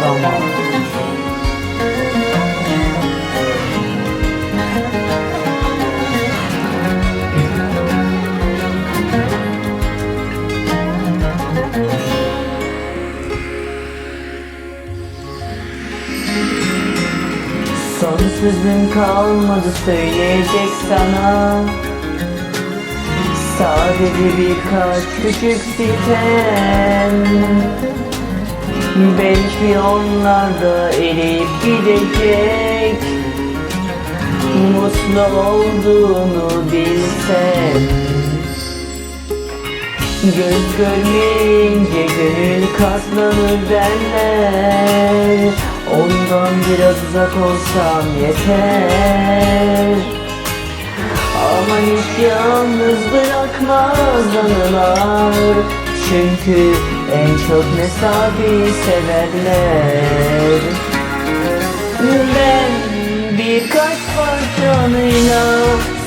zaman. Son sözüm kalmadı söyleyecek sana. Sadece birkaç küçük sitem. Belki onlar da eriyip gidecek. Mutlu olduğunu bilsem Göz görmeyince gönül katlanır derler. Ondan biraz uzak olsam yeter. Ama hiç yalnız bırakmaz anılar. Çünkü en çok mesafi severler Ben birkaç parçanıyla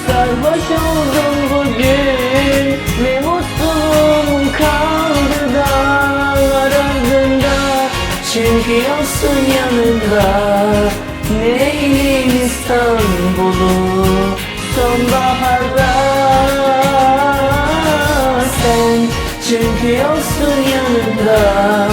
sarhoş oldum bugün. Ve mutluluğum kaldı dağlar ardında. Çünkü yoksun yanımda Neyleyim İstanbul'u? Sonbaharda çünkü yoksun yanımda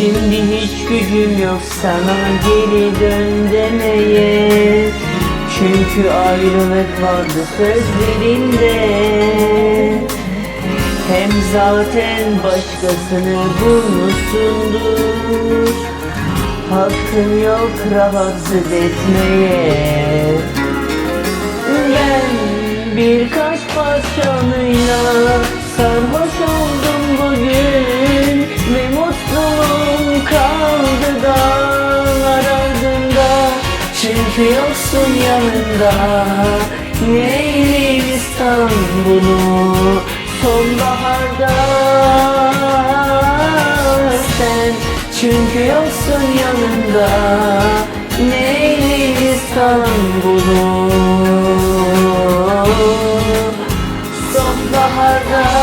Şimdi hiç gücüm yok sana geri dön demeye. Çünkü ayrılık vardı sözlerinde. Hem zaten başkasını bulmuşsundur. Hakkın yok rahatsız etmeye. Ben birkaç Bekliyorsun yanında. Neyli İstanbul'u Sonbaharda? Sen çünkü yoksun yanında. Neyli İstanbul'u Sonbaharda?